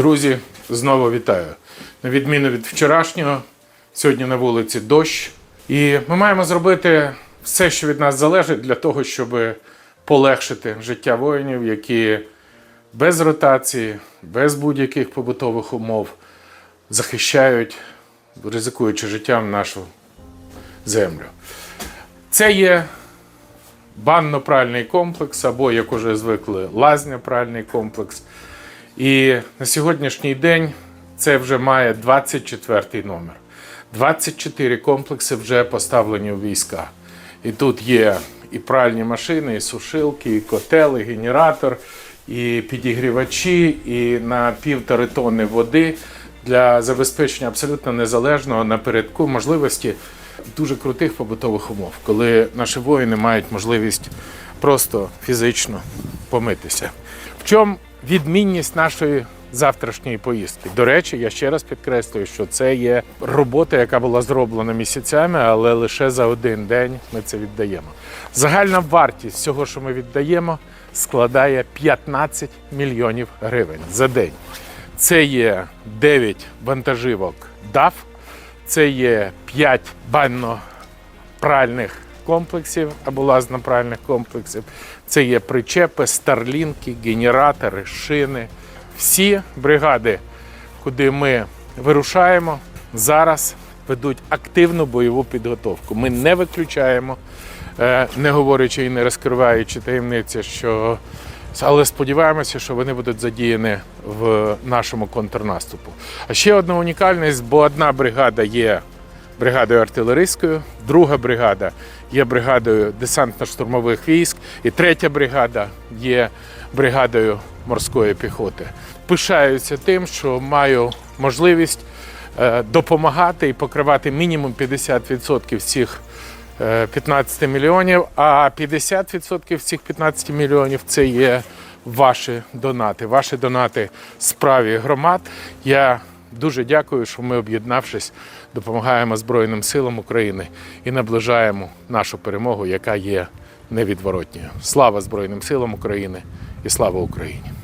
Друзі, знову вітаю. На відміну від вчорашнього, сьогодні на вулиці дощ. І ми маємо зробити все, що від нас залежить, для того, щоб полегшити життя воїнів, які без ротації, без будь-яких побутових умов захищають, ризикуючи життям нашу землю. Це є банно-пральний комплекс, або, як уже звикли, лазня-пральний комплекс. І на сьогоднішній день це вже має 24 номер. 24 комплекси вже поставлені у війська. І тут є і пральні машини, і сушилки, і котел, і генератор, і підігрівачі, і на півтори тонни води для забезпечення абсолютно незалежного напередку можливості дуже крутих побутових умов, коли наші воїни мають можливість просто фізично помитися. В чому відмінність нашої завтрашньої поїздки? До речі, я ще раз підкреслюю, що це є робота, яка була зроблена місяцями, але лише за один день ми це віддаємо. Загальна вартість всього, що ми віддаємо, складає 15 мільйонів гривень за день. Це є 9 вантажівок DAF, це є 5 банно-пральних комплексів або лазно-пральних комплексів, це є причепи, старлінки, генератори, шини. Всі бригади, куди ми вирушаємо, зараз ведуть активну бойову підготовку. Ми не виключаємо, е, не говорячи і не розкриваючи таємниці, що але сподіваємося, що вони будуть задіяні в нашому контрнаступу. А ще одна унікальність, бо одна бригада є бригадою артилерійською, друга бригада є бригадою десантно-штурмових військ, і третя бригада є бригадою морської піхоти. Пишаюся тим, що маю можливість е, допомагати і покривати мінімум 50% всіх е, 15 мільйонів, а 50% цих 15 мільйонів це є ваші донати. Ваші донати справі громад. Я дуже дякую, що ми, об'єднавшись, допомагаємо Збройним силам України і наближаємо нашу перемогу, яка є невідворотньою. Слава Збройним силам України і слава Україні!